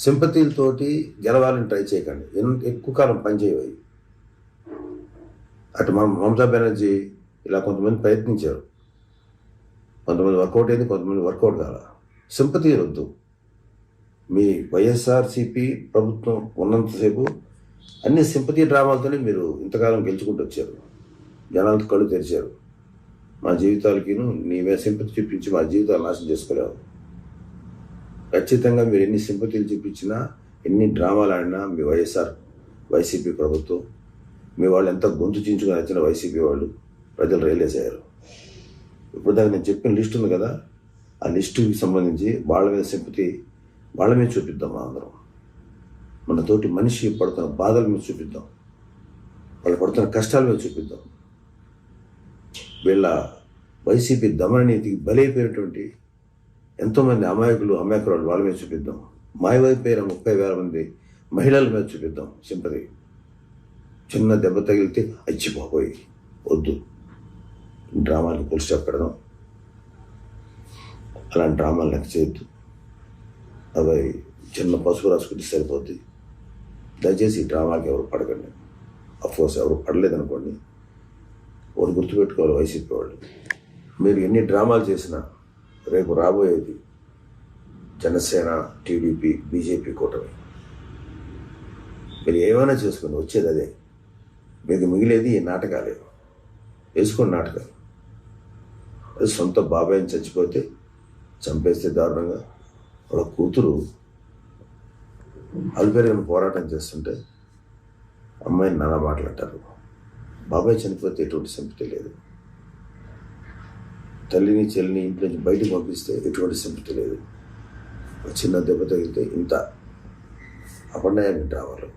సింపతీలతోటి గెలవాలని ట్రై చేయకండి. ఎన్- ఎక్కువ కాలం పనిచేయవి అటు మన మమతా బెనర్జీ ఇలా కొంతమంది ప్రయత్నించారు. కొంతమంది వర్కౌట్ అయింది కొంతమంది వర్కౌట్ కాల. సింపతి వద్దు మీ వైఎస్ఆర్సిపి ప్రభుత్వం ఉన్నంతసేపు అన్ని సింపతి డ్రామాలతోనే మీరు ఇంతకాలం గెలుచుకుంటూ వచ్చారు. జనాలతో కళ్ళు తెరిచారు. మా జీవితాలకి నీవే సింపతి చూపించి మా జీవితాలు నాశనం చేసుకోలేవు. ఖచ్చితంగా మీరు ఎన్ని సింపతిలు చూపించినా ఎన్ని డ్రామాలు ఆడినా మీ వైఎస్ఆర్ వైసీపీ ప్రభుత్వం మీ వాళ్ళు ఎంత గొంతు చించుకొని వచ్చిన వైసీపీ వాళ్ళు ప్రజలు రియలైజ్ అయ్యారు. ఇప్పుడు దానికి నేను చెప్పిన లిస్ట్ ఉంది కదా ఆ లిస్టుకి సంబంధించి వాళ్ళ మీద సింపతి వాళ్ళ మీద చూపిద్దాం అందరం. మన తోటి మనిషి పడుతున్న బాధల మీద చూపిద్దాం. వాళ్ళు పడుతున్న కష్టాల మీద చూపిద్దాం. వీళ్ళ వైసీపీ దమన నీతికి బలైపోయినటువంటి ఎంతోమంది అమాయకులు అమాయకురాలు వాళ్ళ మీద చూపిద్దాం. మాయమైపోయిన ముప్పై వేల మంది మహిళల మీద చూపిద్దాం సింపతి. చిన్న దెబ్బ తగిలితే అచ్చిపోయి వద్దు. డ్రామాలు ఫుల్ స్టాప్ పెడదాం అలాంటి డ్రామాలు నాకు చేయొద్దు. అవి చిన్న పసుపు రాసుకుంటే సరిపోద్ది. దయచేసి ఈ డ్రామాకి ఎవరు పడకండి. అఫ్కోర్స్ ఎవరు పడలేదనుకోండి. ఒకటి గుర్తుపెట్టుకోవాలి వైసీపీ వాళ్ళు. మీరు ఎన్ని డ్రామాలు చేసినా రేపు రాబోయేది జనసేన టీడీపీ బీజేపీ కూటమి. మీరు ఏమైనా చేసుకుని వచ్చేది అదే. మీకు మిగిలేది ఈ నాటకాలే. వేసుకోండి నాటకాలు. అది సొంత బాబాయ్ చచ్చిపోతే చంపేస్తే దారుణంగా. వాళ్ళ కూతురు అల్పేరుగా పోరాటం చేస్తుంటే అమ్మాయిని నానా మాట్లాడతారు బాబాయ్ చనిపోతే ఎటువంటి సంపతి లేదు. తల్లిని చెల్లిని ఇంటి నుంచి బయటకు పంపిస్తే ఎటువంటి సింపతి లేదు. చిన్న దెబ్బ తగిలితే ఇంత అపర్ణయానికి రావాలి.